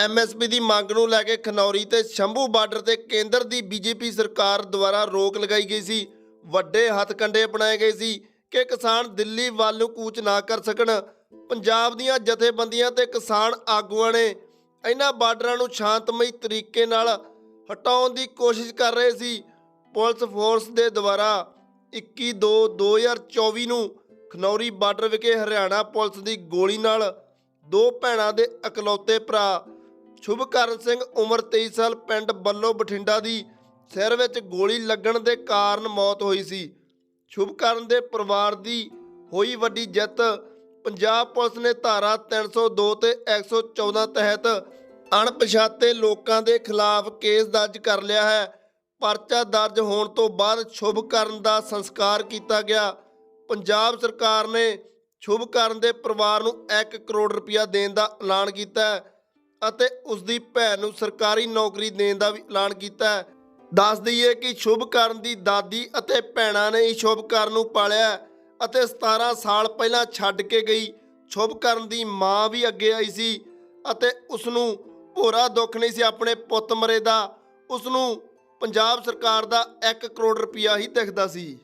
MSP ਦੀ ਮੰਗ ਨੂੰ ਲੈ ਕੇ ਖਨੌਰੀ ਤੇ ਸ਼ੰਭੂ ਬਾਰਡਰ ਤੇ ਕੇਂਦਰ ਦੀ ਬੀਜੇਪੀ ਸਰਕਾਰ ਦੁਆਰਾ ਰੋਕ ਲਗਾਈ ਗਈ ਸੀ। ਵੱਡੇ ਹੱਥਕੰਡੇ ਅਪਣਾਏ ਗਏ ਸੀ ਕਿ ਕਿਸਾਨ ਦਿੱਲੀ ਵੱਲ ਨੂੰ ਕੂਚ ਨਾ ਕਰ ਸਕਣ। ਪੰਜਾਬ ਦੀਆਂ ਜਥੇਬੰਦੀਆਂ ਤੇ ਕਿਸਾਨ ਆਗੂਆਂ ਨੇ ਇਹਨਾਂ ਬਾਰਡਰਾਂ ਨੂੰ ਸ਼ਾਂਤਮਈ ਤਰੀਕੇ ਨਾਲ ਹਟਾਉਣ ਦੀ ਕੋਸ਼ਿਸ਼ ਕਰ ਰਹੇ ਸੀ। ਪੁਲਿਸ ਫੋਰਸ ਦੇ ਦੁਆਰਾ 21/2/2024 ਨੂੰ ਖਨੌਰੀ ਬਾਰਡਰ ਵਿਖੇ ਹਰਿਆਣਾ ਪੁਲਿਸ ਦੀ ਗੋਲੀ ਨਾਲ ਦੋ ਭੈਣਾਂ ਦੇ ਇਕਲੌਤੇ ਭਰਾ ਸ਼ੁਭਕਰਨ ਸਿੰਘ ਉਮਰ 23 ਸਾਲ ਪਿੰਡ ਬੱਲੋ ਬਠਿੰਡਾ ਦੀ ਸਿਰ ਵਿੱਚ ਗੋਲੀ ਲੱਗਣ ਦੇ ਕਾਰਨ ਮੌਤ ਹੋਈ ਸੀ। ਸ਼ੁਭਕਰਨ ਦੇ ਪਰਿਵਾਰ ਦੀ ਹੋਈ ਵੱਡੀ ਜਿੱਤ ਪੰਜਾਬ ਪੁਲਿਸ ਨੇ ਧਾਰਾ 302 ਤੇ 114 ਤਹਿਤ ਅਣਪਛਾਤੇ ਲੋਕਾਂ ਦੇ ਖਿਲਾਫ ਕੇਸ ਦਰਜ ਕਰ ਲਿਆ ਹੈ। ਪਰਚਾ ਦਰਜ ਹੋਣ ਤੋਂ ਬਾਅਦ ਸ਼ੁਭਕਰਨ ਦਾ ਸੰਸਕਾਰ ਕੀਤਾ ਗਿਆ। ਪੰਜਾਬ ਸਰਕਾਰ ਨੇ ਸ਼ੁਭਕਰਨ ਦੇ ਪਰਿਵਾਰ ਨੂੰ 1 ਕਰੋੜ ਰੁਪਇਆ ਦੇਣ ਦਾ ਐਲਾਨ ਕੀਤਾ ਹੈ। ਅਤੇ ਉਸ ਦੀ ਭੈਣ ਨੂੰ ਸਰਕਾਰੀ ਨੌਕਰੀ ਦੇਣ ਦਾ ਵੀ ਐਲਾਨ ਕੀਤਾ ਹੈ। ਦੱਸ ਦਈਏ ਕਿ ਸ਼ੁਭਕਰਨ ਦੀ ਦਾਦੀ ਅਤੇ ਭੈਣਾਂ ਨੇ ਹੀ ਸ਼ੁਭਕਰਨ ਨੂੰ ਪਾਲਿਆ ਅਤੇ 17 ਸਾਲ ਪਹਿਲਾਂ ਛੱਡ ਕੇ ਗਈ। ਸ਼ੁਭਕਰਨ ਦੀ ਮਾਂ ਵੀ ਅੱਗੇ ਆਈ ਸੀ ਅਤੇ ਉਸ ਨੂੰ ਭੋਰਾ ਦੁੱਖ ਨਹੀਂ ਸੀ, ਆਪਣੇ ਪੁੱਤ ਮਰੇ ਦਾ। ਉਸ ਨੂੰ ਪੰਜਾਬ ਸਰਕਾਰ ਦਾ 1 ਕਰੋੜ ਰੁਪਇਆ ਹੀ ਦਿਖਦਾ ਸੀ।